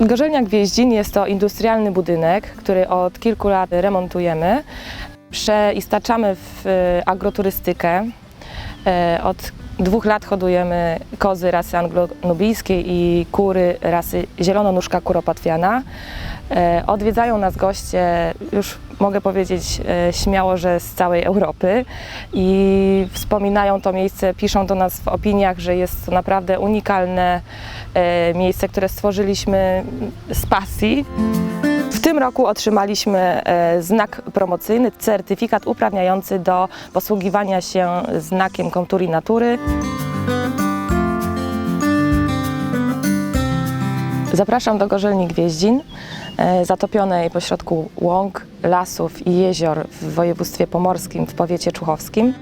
Gorzelnia Gwieździn jest to industrialny budynek, który od kilku lat remontujemy. Przeistaczamy w e, agroturystykę. E, Od dwóch lat hodujemy kozy rasy anglo-nubijskiej i kury rasy zielononóżka kuropatwiana. E, Odwiedzają nas goście, już mogę powiedzieć e, śmiało, że z całej Europy i wspominają to miejsce, piszą do nas w opiniach, że jest to naprawdę unikalne e, miejsce, które stworzyliśmy z pasji. W tym roku otrzymaliśmy e, znak promocyjny, certyfikat uprawniający do posługiwania się znakiem Komturii Natury. Zapraszam do Gorzelni Gwieździn, e, zatopionej pośrodku łąk, lasów i jezior w województwie pomorskim, w powiecie czuchowskim.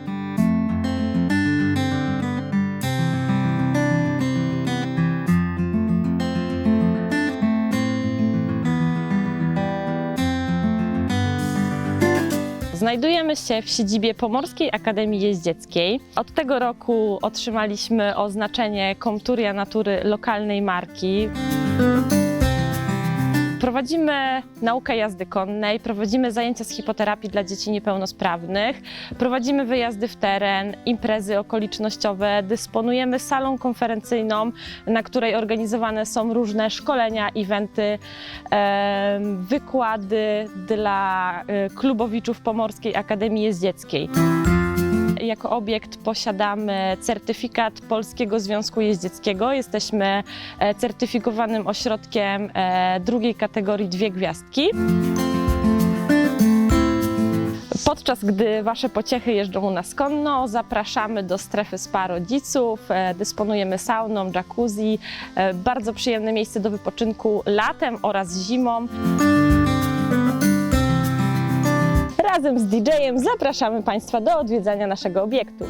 Znajdujemy się w siedzibie Pomorskiej Akademii Jeździeckiej. Od tego roku otrzymaliśmy oznaczenie Komturia Natury lokalnej marki. Prowadzimy naukę jazdy konnej, prowadzimy zajęcia z hipoterapii dla dzieci niepełnosprawnych, prowadzimy wyjazdy w teren, imprezy okolicznościowe, dysponujemy salą konferencyjną, na której organizowane są różne szkolenia, eventy, wykłady dla e, klubowiczów Pomorskiej Akademii Jeździeckiej. Jako obiekt posiadamy certyfikat Polskiego Związku Jeździeckiego. Jesteśmy e, certyfikowanym ośrodkiem e, drugiej kategorii dwie gwiazdki. Podczas gdy Wasze pociechy jeżdżą u nas konno, zapraszamy do strefy spa rodziców. E, Dysponujemy sauną, jacuzzi. Bardzo przyjemne miejsce do wypoczynku latem oraz zimą. Razem z DJ-em zapraszamy Państwa do odwiedzania naszego obiektu.